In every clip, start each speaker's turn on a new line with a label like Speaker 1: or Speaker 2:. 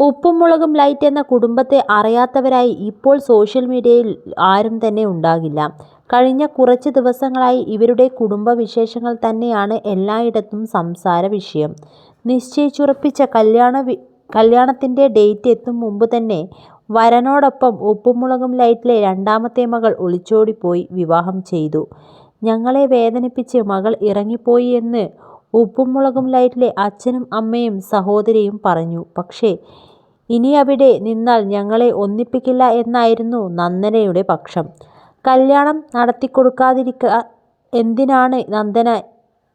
Speaker 1: ഉപ്പും മുളകും ലൈറ്റ് എന്ന കുടുംബത്തെ അറിയാത്തവരായി ഇപ്പോൾ സോഷ്യൽ മീഡിയയിൽ ആരും തന്നെ ഉണ്ടാകില്ല. കഴിഞ്ഞ കുറച്ച് ദിവസങ്ങളായി ഇവരുടെ കുടുംബ വിശേഷങ്ങൾ തന്നെയാണ് എല്ലായിടത്തും സംസാര വിഷയം. നിശ്ചയിച്ചുറപ്പിച്ച കല്യാണ കല്യാണത്തിന്റെ ഡേറ്റ് എത്തും മുമ്പ് തന്നെ വരനോടൊപ്പം ഉപ്പും മുളകും ലൈറ്റിലെ രണ്ടാമത്തെ മകൾ ഒളിച്ചോടിപ്പോയി വിവാഹം ചെയ്തു. "ഞങ്ങളെ വേദനിപ്പിച്ച് മകൾ ഇറങ്ങിപ്പോയി എന്ന് ഉപ്പും മുളകും ലൈറ്റിലെ അച്ഛനും അമ്മയും സഹോദരിയും പറഞ്ഞു. പക്ഷേ ഇനിയവിടെ നിന്നാൽ ഞങ്ങളെ ഒന്നിപ്പിക്കില്ല എന്നായിരുന്നു നന്ദനയുടെ പക്ഷം. കല്യാണം നടത്തിക്കൊടുക്കാതിരിക്കുക എന്തിനാണ് നന്ദന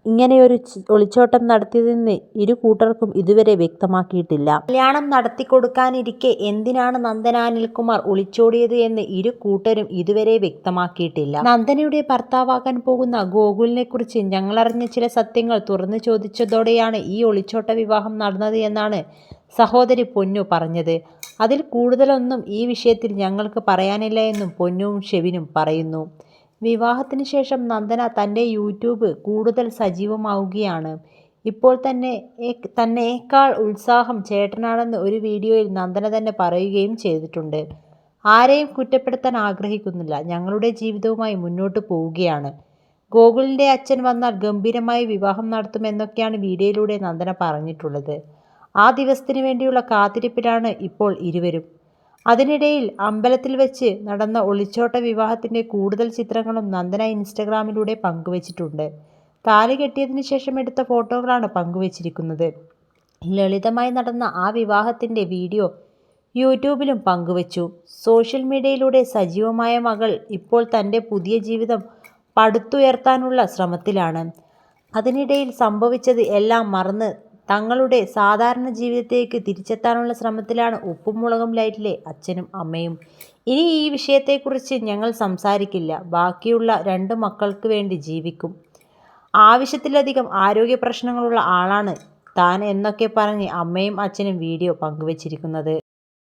Speaker 1: ഇങ്ങനെയൊരു ഒളിച്ചോട്ടം നടത്തിയതെന്ന് ഇരു കൂട്ടർക്കും ഇതുവരെ വ്യക്തമാക്കിയിട്ടില്ല. കല്യാണം നടത്തിക്കൊടുക്കാനിരിക്കെ എന്തിനാണ് നന്ദന അനിൽകുമാർ ഒളിച്ചോടിയത് എന്ന് ഇരു കൂട്ടരും ഇതുവരെ വ്യക്തമാക്കിയിട്ടില്ല. നന്ദനയുടെ ഭർത്താവാകാൻ പോകുന്ന ഗോകുലിനെ കുറിച്ച് ഞങ്ങളറിഞ്ഞ ചില സത്യങ്ങൾ തുറന്നു ചോദിച്ചതോടെയാണ് ഈ ഒളിച്ചോട്ട വിവാഹം നടന്നത് എന്നാണ് സഹോദരി പൊന്നു പറഞ്ഞത്. "അതിൽ കൂടുതലൊന്നും ഈ വിഷയത്തിൽ ഞങ്ങൾക്ക് പറയാനില്ല എന്നും പൊന്നുവും ഷെവിനും പറയുന്നു. വിവാഹത്തിന് ശേഷം നന്ദന തന്റെ യൂട്യൂബ് കൂടുതൽ സജീവമാവുകയാണ് ഇപ്പോൾ തന്നെ തന്നെക്കാൾ ഉത്സാഹം ചേട്ടനാണെന്ന് ഒരു വീഡിയോയിൽ നന്ദന തന്നെ പറയുകയും ചെയ്തിട്ടുണ്ട്. ആരെയും കുറ്റപ്പെടുത്താൻ ആഗ്രഹിക്കുന്നില്ല. ഞങ്ങളുടെ ജീവിതവുമായി മുന്നോട്ട് പോവുകയാണ്. ഗോകുലിന്റെ അച്ഛൻ വന്നാൽ ഗംഭീരമായി വിവാഹം നടത്തുമെന്നൊക്കെയാണ് വീഡിയോയിലൂടെ നന്ദന പറഞ്ഞിട്ടുള്ളത്. ആ ദിവസത്തിന് വേണ്ടിയുള്ള കാത്തിരിപ്പിലാണ് ഇപ്പോൾ ഇരുവരും. അതിനിടയിൽ അമ്പലത്തിൽ വെച്ച് നടന്ന ഒളിച്ചോട്ട വിവാഹത്തിന്റെ കൂടുതൽ ചിത്രങ്ങളും നന്ദന ഇൻസ്റ്റഗ്രാമിലൂടെ പങ്കുവച്ചിട്ടുണ്ട്. താലി കെട്ടിയതിന് ശേഷം എടുത്ത ഫോട്ടോകളാണ് പങ്കുവച്ചിരിക്കുന്നത്. ലളിതമായി നടന്ന ആ വിവാഹത്തിന്റെ വീഡിയോ യൂട്യൂബിലും പങ്കുവച്ചു. സോഷ്യൽ മീഡിയയിലൂടെ സജീവമായ മകൾ ഇപ്പോൾ തന്റെ പുതിയ ജീവിതം പടുത്തുയർത്താനുള്ള ശ്രമത്തിലാണ്. അതിനിടയിൽ സംഭവിച്ചത് എല്ലാം മറന്ന് തങ്ങളുടെ സാധാരണ ജീവിതത്തിലേക്ക് തിരിച്ചെത്താനുള്ള ശ്രമത്തിലാണ് ഉപ്പും മുളകും ലൈറ്റിലെ അച്ഛനും അമ്മയും. "ഇനി ഈ വിഷയത്തെക്കുറിച്ച് ഞങ്ങൾ സംസാരിക്കില്ല. ബാക്കിയുള്ള രണ്ട് മക്കൾക്ക് വേണ്ടി ജീവിക്കും. ആവശ്യത്തിലധികം ആരോഗ്യ പ്രശ്നങ്ങളുള്ള ആളാണ് താൻ എന്നൊക്കെ പറഞ്ഞ് അമ്മയും അച്ഛനും വീഡിയോ പങ്കുവച്ചിരിക്കുന്നത്.